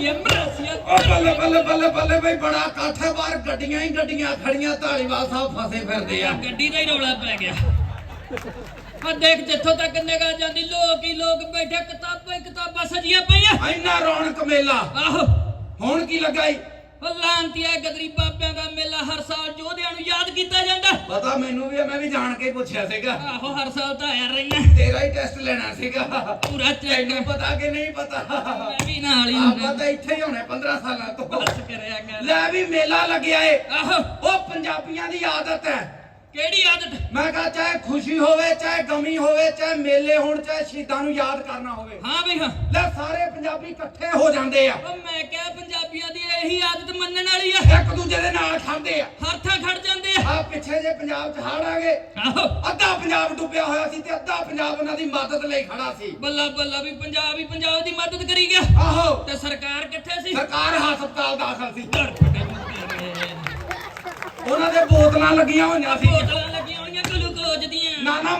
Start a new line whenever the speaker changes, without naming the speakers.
ਕੀ ਮਰਾਸੀਆ
ਓ ਬੱਲੇ ਬੱਲੇ ਬੱਲੇ ਬੱਲੇ ਬਈ ਬੜਾ ਇਕੱਠ ਹੈ। ਬਾਹਰ ਗੱਡੀਆਂ ਹੀ ਗੱਡੀਆਂ ਖੜੀਆਂ ਧਾਲੀਵਾਲ ਸਾਹਿਬ ਫਸੇ ਫਿਰਦੇ ਆ।
ਗੱਡੀ ਦਾ ਹੀ ਰੌਲਾ ਪੈ ਗਿਆ। ਆ ਦੇਖ ਜਿੱਥੋਂ ਤੱਕ ਨਿਗਾਹ ਜਾਂਦੀ ਲੋਕ ਹੀ ਲੋਕ ਬੈਠੇ ਕਿਤਾਬਾਂ ਹੀ ਕਿਤਾਬਾਂ ਸਜੀਆਂ ਪਈਆਂ।
ਇੰਨਾ ਰੌਣਕ ਮੇਲਾ।
ਆਹੋ।
ਹੁਣ ਕੀ ਲੱਗਾ ਈ?
ਉਹ ਲਾਂਤੀਆ ਗਦਰੀ ਬਾਬਿਆਂ ਦਾ ਮੇਲਾ ਹਰ ਸਾਲ ਨੂੰ ਜਾਂਦਾ
ਪਤਾ ਮੈਨੂੰ ਵੀ ਆ, ਮੈਂ ਵੀ ਜਾਣ ਕੇ ਪੁੱਛਿਆ ਸੀਗਾ।
ਆਹੋ ਹਰ ਸਾਲ ਤਾਂ ਆਇਆ ਰਹੀਆਂ
ਤੇਰਾ ਹੀ ਟੈਸਟ ਲੈਣਾ ਸੀਗਾ।
ਪੂਰਾ
ਤੈਨੂੰ
ਚੈੱਕ
ਪਤਾ ਕਿ ਨਹੀਂ ਪਤਾ?
ਮੈਂ ਵੀ ਨਾਲ ਹੀ
ਆਪਾਂ
ਹੁੰਦਾ।
ਤਾਂ ਇੱਥੇ ਹੀ ਹੋਣੇ 15 ਸਾਲਾਂ ਤੋਂ।
ਬਸ ਕਰਿਆ ਕਰ।
ਲੈ ਵੀ ਮੇਲਾ ਲੱਗਿਆ ਏ।
ਆਹੋ।
ਉਹ ਪੰਜਾਬੀਆਂ ਦੀ ਆਦਤ ਹੈ।
ਕਿਹੜੀ ਆਦਤ?
ਮੈਂ ਕਹਾ ਚਾਹੇ ਖੁਸ਼ੀ ਹੋਵੇ ਚਾਹੇ ਗਮੀ ਹੋਵੇ ਚਾਹੇ ਮੇਲੇ ਹੋਣ ਚਾਹੇ ਸ਼ਹੀਦਾਂ ਨੂੰ ਯਾਦ ਕਰਨਾ ਹੋਵੇ।
ਹਾਂ ਬਈ ਹਾਂ।
ਲੈ ਸਾਰੇ ਪੰਜਾਬੀ ਇਕੱਠੇ ਹੋ ਜਾਂਦੇ ਆ।
ਉਹ ਮੈਂ ਕਿਹਾ ਪੰਜਾਬੀਆਂ ਦੀ ਇਹੀ ਆਦਤ ਮੰਨਣ ਵਾਲੀ ਆ।
ਇੱਕ ਦੂਜੇ ਦੇ ਨਾਲ ਖੜਦੇ ਆ।
ਹਰ
ਪਿੱਛੇ ਜੇ ਪੰਜਾਬ 'ਚ ਹੜ ਆ ਗਏ
ਆਹੋ।
ਅੱਧਾ ਪੰਜਾਬ ਡੁੱਬਿਆ ਹੋਇਆ ਸੀ ਤੇ ਅੱਧਾ ਪੰਜਾਬ ਉਹਨਾਂ ਦੀ ਮਦਦ ਲਈ ਖੜਾ ਸੀ।
ਬੱਲਾ ਬੱਲਾ ਵੀ ਪੰਜਾਬ ਹੀ ਪੰਜਾਬ ਦੀ ਮਦਦ ਕਰੀ ਗਿਆ।
ਆਹੋ।
ਤੇ ਸਰਕਾਰ ਕਿੱਥੇ ਸੀ?
ਸਰਕਾਰ ਹਸਪਤਾਲ ਦਾਖਲ ਸੀ।
ਫਟੇ
ਉਹਨਾਂ ਦੇ ਬੋਤਲਾਂ ਲੱਗੀਆਂ ਹੋਈਆਂ ਸੀ।
ਬੋਤਲਾਂ ਲੱਗੀਆਂ ਹੋਈਆਂ ਗਲੂਕੋਜ਼ ਦੀਆਂ।
ਨਾ ਨਾ